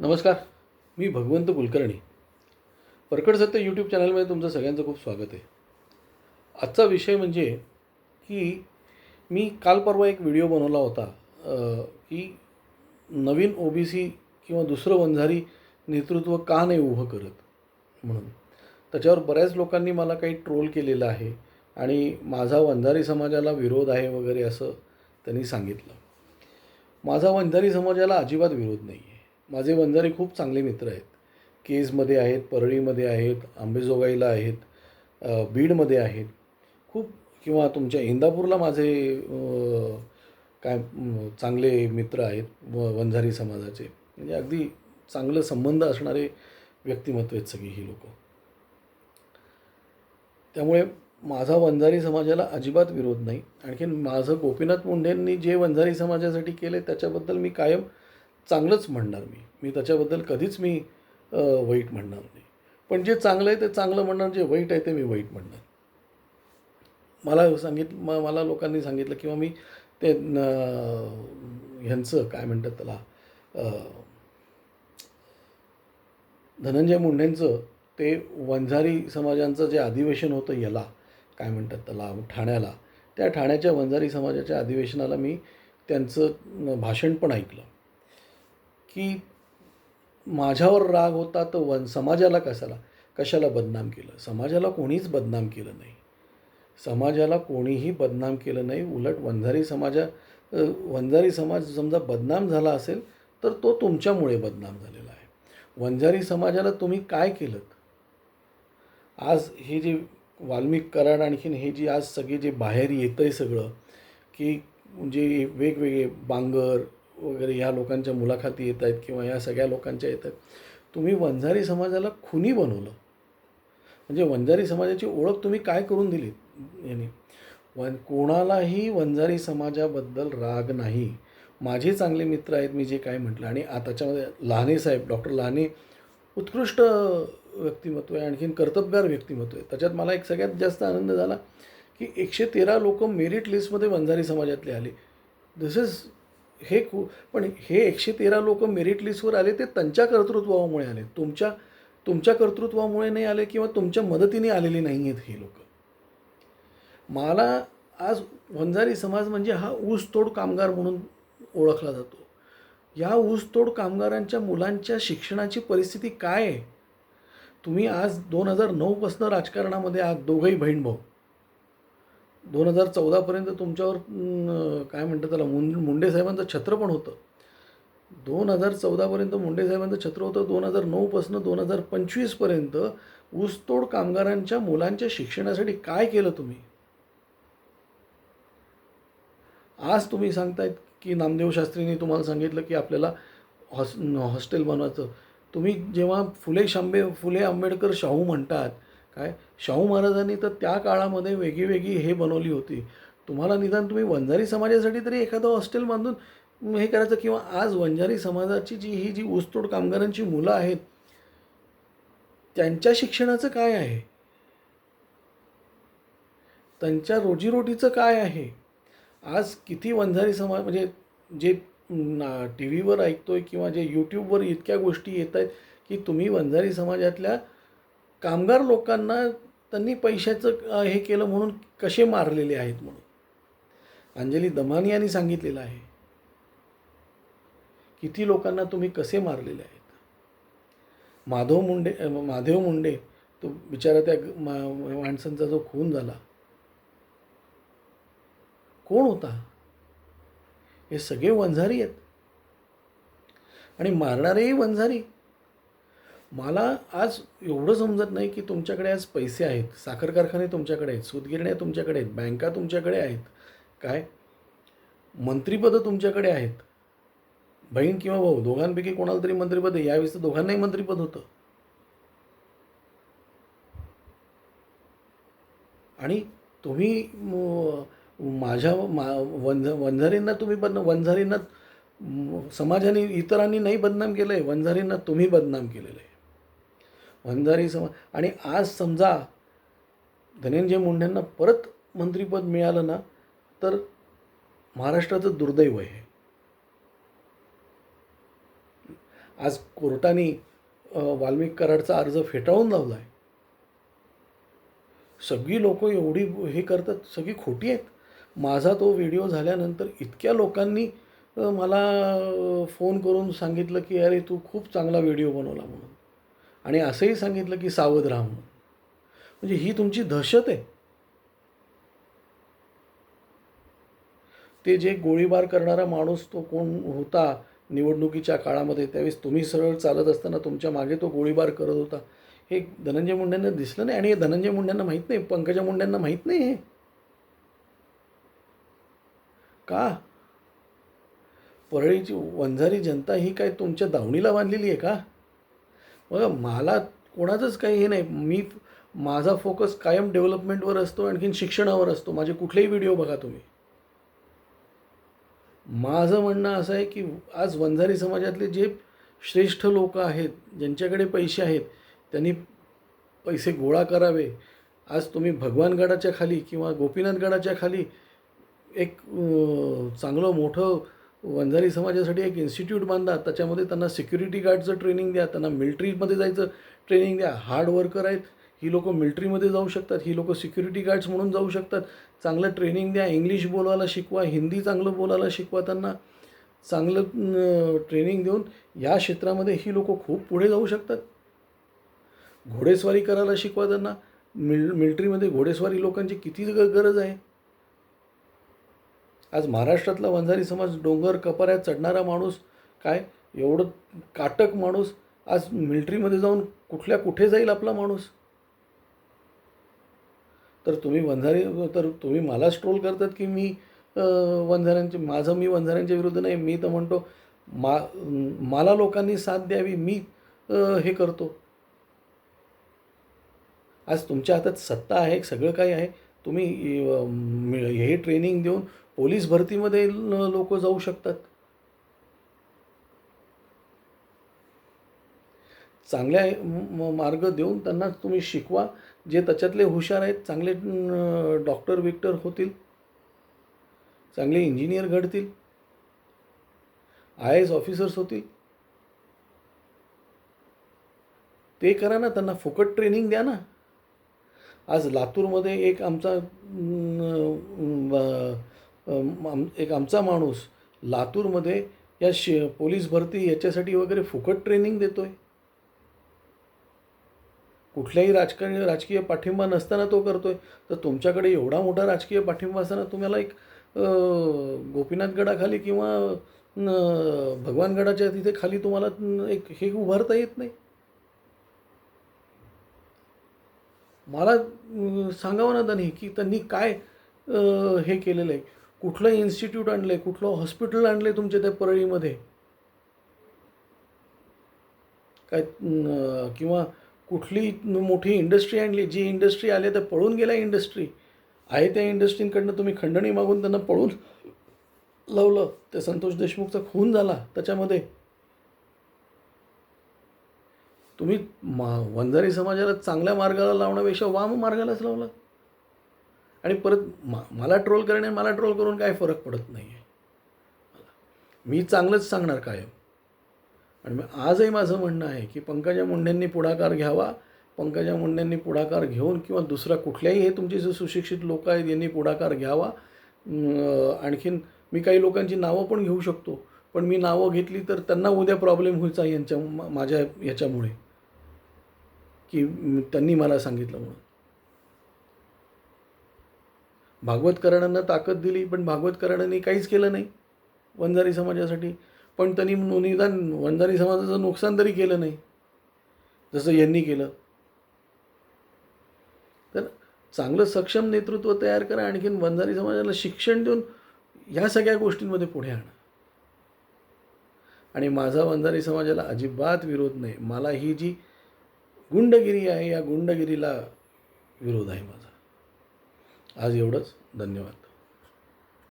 नमस्कार मी भगवंत कुलकर्णी. परकड सत्य यूट्यूब चॅनलमध्ये तुमचं सगळ्यांचं खूप स्वागत आहे. आजचा विषय म्हणजे की मी काल परवा एक व्हिडिओ बनवला होता की नवीन ओ बी सी किंवा दुसरं वंजारी नेतृत्व का नाही उभं करत म्हणून. त्याच्यावर बऱ्याच लोकांनी मला काही ट्रोल केलेलं आहे आणि माझा वंजारी समाजाला विरोध आहे वगैरे असं त्यांनी सांगितलं. माझा वंजारी समाजाला अजिबात विरोध नाही आहे माझे वंजारी खूप चांगले मित्र आहेत. केजमध्ये आहेत परळीमध्ये आहेत आंबेजोगाईला आहेत बीडमध्ये आहेत. खूप किंवा तुमच्या इंदापूरला माझे काय चांगले मित्र आहेत व वंजारी समाजाचे. म्हणजे अगदी चांगलं संबंध असणारे व्यक्तिमत्व आहेत सगळी ही लोकं. त्यामुळे माझा वंजारी समाजाला अजिबात विरोध नाही. आणखीन माझं गोपीनाथ मुंडेंनी जे वंजारी समाजासाठी केले त्याच्याबद्दल मी कायम चांगलंच म्हणणार मी. मी त्याच्याबद्दल कधीच मी वाईट म्हणणार नाही. पण जे चांगलं आहे ते चांगलं म्हणणार जे वाईट आहे ते मी वाईट म्हणणार. मला सांगित म मला लोकांनी सांगितलं किंवा मी ते ह्यांचं काय म्हणतात त्याला धनंजय मुंडेंचं ते वंजारी समाजांचं जे अधिवेशन होतं याला काय म्हणतात त्याला ठाण्याला त्या ठाण्याच्या वंजारी समाजाच्या अधिवेशनाला मी त्यांचं भाषण पण ऐकलं. की माझ्यावर राग होता तर वन समाजाला कशाला? कशाला बदनाम केलं? समाजाला कोणीच बदनाम केलं नाही. समाजाला कोणीही बदनाम केलं नाही. उलट वंजारी समाजा वंजारी समाज समजा बदनाम झाला असेल तर तो तुमच्यामुळे बदनाम झालेला आहे. वंजारी समाजाला तुम्ही काय केलं आज हे जे वाल्मिक कराड आणखीन हे जी आज सगळे जे बाहेर येतं आहे सगळं की जे वेगवेगळे बांगर वगैरे ह्या लोकांच्या मुलाखती येत आहेत किंवा या सगळ्या लोकांच्या येत आहेत. तुम्ही वंजारी समाजाला खुनी बनवलं. म्हणजे वंजारी समाजाची ओळख तुम्ही काय करून दिली? यांनी. वन कोणालाही वंजारी समाजाबद्दल राग नाही. माझे चांगले मित्र आहेत मी जे काय म्हटलं. आणि आताच्यामध्ये त्याच्यामध्ये लहाने साहेब डॉक्टर लहाने उत्कृष्ट व्यक्तिमत्व आहे आणखीन कर्तबगार व्यक्तिमत्व आहे. त्याच्यात मला एक सगळ्यात जास्त आनंद झाला की एकशे तेरा लोक मेरिट लिस्टमध्ये वंजारी समाजातले आले. दिस इज हे खू पण हे एकशे तेरा लोक मेरिट लिस्टवर आले ते त्यांच्या कर्तृत्वामुळे आले. तुमच्या तुमच्या कर्तृत्वामुळे नाही आले किंवा तुमच्या मदतीने आलेले नाही आहेत हे लोक. मला आज वंजारी समाज म्हणजे हा ऊसतोड कामगार म्हणून ओळखला जातो. या ऊसतोड कामगारांच्या मुलांच्या शिक्षणाची परिस्थिती काय आहे? तुम्ही आज दोन हजार नऊपासनं राजकारणामध्ये आहात दोघंही बहीण भाऊ. दोन हजार चौदापर्यंत तुमच्यावर काय म्हणतात त्याला मुं मुंडे साहेबांचं छत्र पण होतं. दोन हजार चौदापर्यंत मुंडे साहेबांचं छत्र होतं. दोन हजार नऊपासनं दोन हजार पंचवीसपर्यंत ऊसतोड कामगारांच्या मुलांच्या शिक्षणासाठी काय केलं तुम्ही? आज तुम्ही सांगतायत की नामदेव शास्त्रींनी तुम्हाला सांगितलं की आपल्याला हॉस हॉस्टेल बनवायचं. तुम्ही जेव्हा फुले शांबे फुले आंबेडकर शाहू म्हणतात काय? शाहू महाराजांनी तर त्या काळामध्ये वेगळी वेगळी हे बनवली होती. तुम्हाला निदान तुम्ही वंजारी समाजासाठी तरी एखादं हॉस्टेल बांधून हे करायचं किंवा आज वंजारी समाजाची जी ही जी ऊसतोड कामगारांची मुलं आहेत त्यांच्या शिक्षणाचं काय आहे? त्यांच्या रोजीरोटीचं काय आहे? आज किती वंजारी समाज म्हणजे जे टी व्हीवर ऐकतोय किंवा जे यूट्यूबवर इतक्या गोष्टी येत आहेत की तुम्ही वंजारी समाजातल्या कामगार लोकांना त्यांनी पैशाचं हे केलं म्हणून कसे मारलेले आहेत म्हणून. अंजली दमानी यांनी सांगितलेलं आहे. किती लोकांना तुम्ही कसे मारलेले आहेत? माधव मुंडे माधव मुंडे तो बिचारा त्या माणसांचा जो खून झाला. कोण होता? हे सगळे वंझारी आहेत. आणि मारणारेही वंझारी मला आज एवढं समजत नाही की तुमच्याकडे आज पैसे आहेत. साखर कारखाने तुमच्याकडे आहेत. सूतगिरण्या तुमच्याकडे आहेत. बँका तुमच्याकडे आहेत. काय? मंत्रिपदं तुमच्याकडे आहेत. बहीण किंवा भाऊ दोघांपैकी कोणाला तरी मंत्रिपद आहे. यावेळेस तर दोघांनाही मंत्रिपद होतं. आणि तुम्ही माझ्या मा वंझ वंझारींना तुम्ही बदनाम वंझारींना समाजाने इतरांनी नाही बदनाम केलं आहे वंझारींना तुम्ही बदनाम केलेलं आहे वंजारी समा आणि आज समजा धनंजय मुंडेंना परत मंत्रिपद मिळालं ना तर महाराष्ट्राचं दुर्दैव आहे. आज कोर्टाने वाल्मिक कराडचा अर्ज फेटाळून लावला आहे सगळी लोक एवढी हे करतात सगळी खोटी आहेत. माझा तो व्हिडिओ झाल्यानंतर इतक्या लोकांनी मला फोन करून सांगितलं की अरे तू खूप चांगला व्हिडिओ बनवला म्हणून. आणि असंही सांगितलं की सावध राहा म्हणून. म्हणजे ही तुमची दहशत आहे. ते जे गोळीबार करणारा माणूस तो कोण होता निवडणुकीच्या काळामध्ये त्यावेळेस तुम्ही सरळ चालत असताना तुमच्या मागे तो गोळीबार करत होता. हे धनंजय मुंडेंना दिसलं नाही आणि हे धनंजय मुंडेंना माहीत नाही पंकजा मुंडेंना माहीत नाही हे. का? परळीची वंजारी जनता ही काय तुमच्या दावणीला बांधलेली आहे का? बघा मला कोणाचंच काही हे नाही. मी माझा फोकस कायम डेव्हलपमेंटवर असतो आणखीन शिक्षणावर असतो. माझे कुठलेही व्हिडिओ बघा तुम्ही. माझं म्हणणं असं आहे की आज वंजारी समाजातले जे श्रेष्ठ लोक आहेत ज्यांच्याकडे पैसे आहेत त्यांनी पैसे गोळा करावे. आज तुम्ही भगवानगडाच्या खाली किंवा गोपीनाथगडाच्या खाली एक चांगलं मोठं वंजारी समाजासाठी एक इन्स्टिट्यूट बांधा त्याच्यामध्ये त्यांना सिक्युरिटी गार्डचं ट्रेनिंग द्या त्यांना मिल्ट्रीमध्ये जायचं ट्रेनिंग द्या. हार्ड वर्कर आहेत ही लोकं मिल्ट्रीमध्ये जाऊ शकतात ही लोकं सिक्युरिटी गार्ड्स म्हणून जाऊ शकतात. चांगलं ट्रेनिंग द्या इंग्लिश बोलायला शिकवा हिंदी चांगलं बोलायला शिकवा त्यांना. चांगलं ट्रेनिंग देऊन या क्षेत्रामध्ये ही लोकं खूप पुढे जाऊ शकतात. घोडेस्वारी करायला शिकवा त्यांना. मिल मिल्ट्रीमध्ये घोडेस्वारी लोकांची किती ग- गरज आहे? आज महाराष्ट्रातला वंजारी समाज डोंगर कपाऱ्यात चढणारा माणूस काय? एवढं काटक माणूस आज मिलिटरीमध्ये जाऊन कुठल्या कुठे जाईल आपला माणूस? तर तुम्ही वंजारी तर तुम्ही मलाच ट्रोल करतात की मी वंजाऱ्यांचे माझं मी वंजाऱ्यांच्या विरुद्ध नाही मी तर म्हणतो मा मला लोकांनी साथ द्यावी मी हे करतो. आज तुमच्या हातात सत्ता आहे सगळं काही आहे तुम्ही हे ट्रेनिंग देऊन पोलीस भरतीमध्ये लोक जाऊ शकतात. चांगल्या मार्ग देऊन त्यांना तुम्ही शिकवा. जे त्याच्यातले हुशार आहेत चांगले डॉक्टर विक्टर होतील. चांगले इंजिनियर घडतील. आय एस ऑफिसर्स होतील. ते करा ना त्यांना फुकट ट्रेनिंग द्या ना. आज लातूरमध्ये एक आमचा आम- एक आमचा माणूस लातूरमध्ये या शे पोलीस भरती याच्यासाठी वगैरे फुकट ट्रेनिंग देतो आहे कुठल्याही राजकारण राजकीय पाठिंबा नसताना तो करतो आहे तर तुमच्याकडे एवढा मोठा राजकीय पाठिंबा असताना तुम्हाला एक गोपीनाथ गोपीनाथगडाखाली किंवा भगवानगडाच्या तिथे खाली तुम्हाला एक हे उभारता येत नाही? मला सांगावं ना त्यांनी की त्यांनी काय हे केलेलं आहे? कुठलं इन्स्टिट्यूट आणलं आहे कुठलं हॉस्पिटल आणलं आहे तुमच्या त्या परळीमध्ये? काय किंवा कुठली मोठी इंडस्ट्री आणली जी इंडस्ट्री आली तर पळून गेल्या इंडस्ट्री आहे त्या इंडस्ट्रींकडनं तुम्ही खंडणी मागून त्यांना पळून लावलं. ते संतोष देशमुखचा खून झाला त्याच्यामध्ये. तुम्ही मा वंजारी समाजाला चांगल्या मार्गाला लावण्यापेक्षा वाम मार्गालाच लावलं. आणि परत मा मला ट्रोल करणे मला ट्रोल करून काय फरक पडत नाही आहे मी चांगलंच सांगणार कायम. आणि मग आजही माझं म्हणणं आहे की पंकजा मुंडेंनी पुढाकार घ्यावा पंकजा मुंडेंनी पुढाकार घेऊन किंवा दुसरा कुठल्याही हे तुमचे जे सुशिक्षित लोक आहेत यांनी पुढाकार घ्यावा. आणखीन मी काही लोकांची नावं पण घेऊ शकतो पण मी नावं घेतली तर त्यांना उद्या प्रॉब्लेम व्हायचा यांच्या माझ्या याच्यामुळे. की त्यांनी मला सांगितलं म्हणून. भागवतकरणांना ताकद दिली पण भागवतकरांडांनी काहीच केलं नाही वंजारी समाजासाठी. पण त्यांनी निदान वंजारी समाजाचं नुकसान तरी केलं नाही जसं यांनी केलं. तर चांगलं सक्षम नेतृत्व तयार करा आणखीन वंजारी समाजाला शिक्षण देऊन ह्या सगळ्या गोष्टींमध्ये पुढे आणा. आणि माझा वंजारी समाजाला अजिबात विरोध नाही. मला ही जी गुंडगिरी आहे या गुंडगिरीला विरोध आहे माझा. आज एवढंच. धन्यवाद.